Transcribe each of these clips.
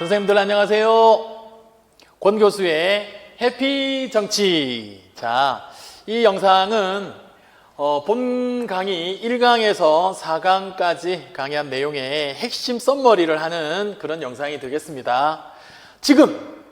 선생님들 안녕하세요. 권 교수의 해피 정치. 자, 이 영상은 어, 본 강의 1강에서 4강까지 강의한 내용의 핵심 썸머리를 하는 그런 영상이 되겠습니다. 지금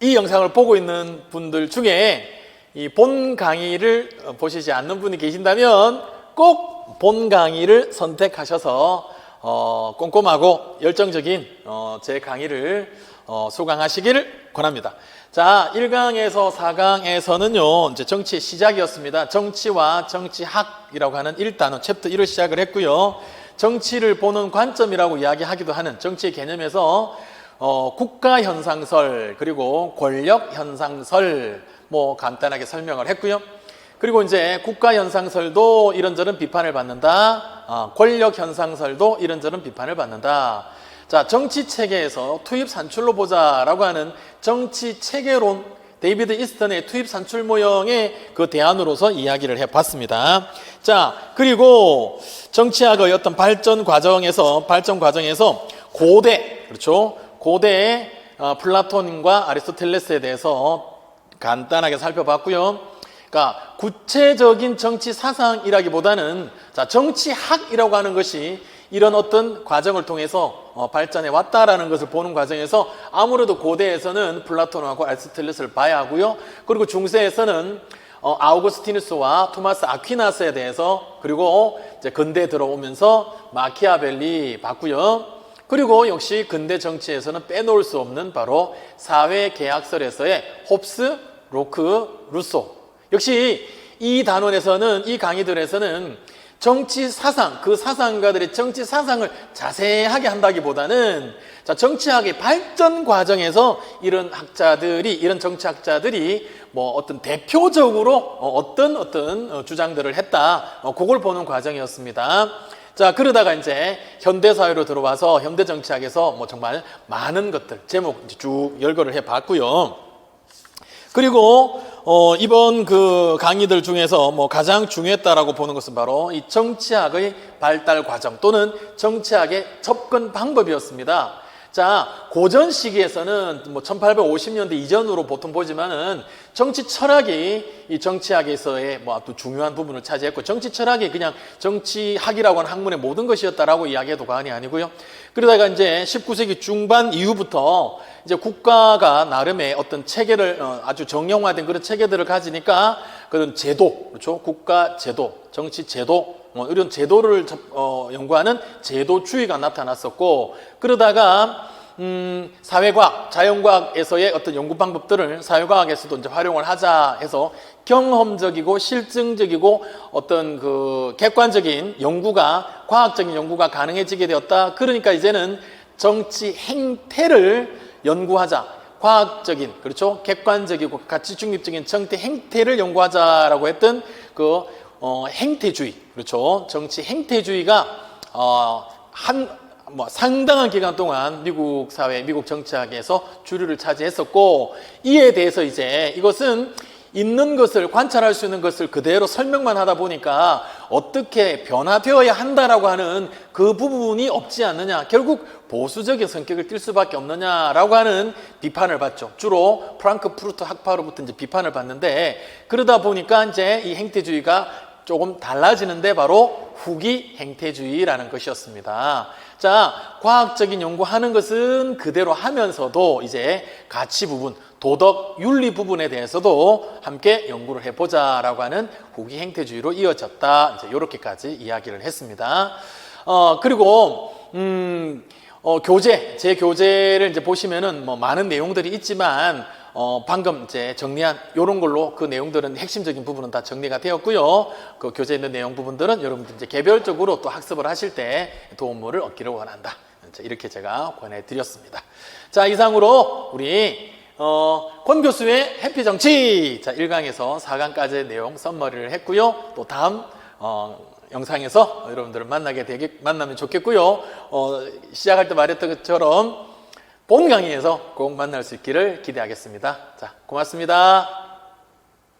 이 영상을 보고 있는 분들 중에 이 본 강의를 보시지 않는 분이 계신다면 꼭 본 강의를 선택하셔서 어, 꼼꼼하고 열정적인 어, 제 강의를 어, 수강하시기를 권합니다. 자, 1강에서 4강에서는요, 이제 정치의 시작이었습니다. 정치와 정치학이라고 하는 1단원, 챕터 1을 시작을 했고요. 정치를 보는 관점이라고 이야기하기도 하는 정치의 개념에서 어, 국가 현상설, 그리고 권력 현상설, 뭐 간단하게 설명을 했고요. 그리고 이제 국가 현상설도 이런저런 비판을 받는다. 어, 권력 현상설도 이런저런 비판을 받는다. 자, 정치 체계에서 투입 산출로 보자라고 하는 정치 체계론 데이비드 이스턴의 투입 산출 모형의 그 대안으로서 이야기를 해 봤습니다. 자, 그리고 정치학의 어떤 발전 과정에서 발전 과정에서 고대 그렇죠? 고대의 어, 플라톤과 아리스토텔레스에 대해서 간단하게 살펴봤고요. 그러니까 구체적인 정치 사상이라기보다는 자 정치학이라고 하는 것이 이런 어떤 과정을 통해서 어, 발전해 왔다라는 것을 보는 과정에서 아무래도 고대에서는 플라톤하고 아리스토텔레스를 봐야 하고요. 그리고 중세에서는 어, 아우구스티누스와 토마스 아퀴나스에 대해서 그리고 이제 근대 들어오면서 마키아벨리 봤고요. 그리고 역시 근대 정치에서는 빼놓을 수 없는 바로 사회 계약설에서의 홉스, 로크, 루소 역시 이 단원에서는 이 강의들에서는 정치 사상, 그 사상가들의 정치 사상을 자세하게 한다기보다는 자, 정치학의 발전 과정에서 이런 학자들이, 이런 정치학자들이 뭐 어떤 대표적으로 어, 어떤 어떤 어, 주장들을 했다. 어, 그걸 보는 과정이었습니다. 자, 그러다가 이제 현대 사회로 들어와서 현대 정치학에서 뭐 정말 많은 것들, 제목 쭉 열거를 해 봤고요. 그리고 어, 이번 그 강의들 중에서 뭐 가장 중요했다라고 보는 것은 바로 이 정치학의 발달 과정 또는 정치학의 접근 방법이었습니다. 자, 고전 시기에서는 뭐 1850년대 이전으로 보통 보지만은 정치 철학이 이 정치학에서의 뭐 아주 중요한 부분을 차지했고 정치 철학이 그냥 정치학이라고 하는 학문의 모든 것이었다라고 이야기해도 과언이 아니고요. 그러다가 이제 19세기 중반 이후부터 이제 국가가 나름의 어떤 체계를 어, 아주 정형화된 그런 체계들을 가지니까 그런 제도, 그렇죠? 국가 제도, 정치 제도, 뭐 이런 제도를 접- 어, 연구하는 제도주의가 나타났었고 그러다가 음, 사회과학, 자연과학에서의 어떤 연구 방법들을 사회과학에서도 이제 활용을 하자 해서 경험적이고 실증적이고 어떤 그 객관적인 연구가 과학적인 연구가 가능해지게 되었다. 그러니까 이제는 정치 행태를 연구하자. 과학적인 그렇죠 객관적이고 가치 중립적인 정치 행태를 연구하자라고 했던 그 어, 행태주의 그렇죠 정치 행태주의가 어, 한 뭐 상당한 기간 동안 미국 사회, 미국 정치학에서 주류를 차지했었고 이에 대해서 이제 이것은 있는 것을 관찰할 수 있는 것을 그대로 설명만 하다 보니까 어떻게 변화되어야 한다라고 하는 그 부분이 없지 않느냐. 결국 보수적인 성격을 띌 수밖에 없느냐라고 하는 비판을 받죠. 주로 프랑크푸르트 학파로부터 이제 비판을 받는데 그러다 보니까 이제 이 행태주의가 조금 달라지는데 바로 후기 행태주의라는 것이었습니다. 자, 과학적인 연구하는 것은 그대로 하면서도 이제 가치 부분, 도덕, 윤리 부분에 대해서도 함께 연구를 해보자라고 하는 후기 행태주의로 이어졌다. 이제 이렇게까지 이야기를 했습니다. 어, 그리고, 음, 어, 교재, 제 교재를 이제 보시면은 뭐 많은 내용들이 있지만, 어, 방금 이제 정리한 요런 걸로 그 내용들은 핵심적인 부분은 다 정리가 되었고요. 그 교재에 있는 내용 부분들은 여러분들 이제 개별적으로 또 학습을 하실 때 도움을 얻기를 원한다. 자, 이렇게 제가 권해드렸습니다. 자, 이상으로 우리 어, 권 교수의 해피 정치 자 1강에서 4강까지의 내용 썸머리를 했고요. 또 다음 어, 영상에서 여러분들을 만나게 되게 만나면 좋겠고요. 어, 시작할 때 말했던 것처럼 본 강의에서 꼭 만날 수 있기를 기대하겠습니다. 자, 고맙습니다.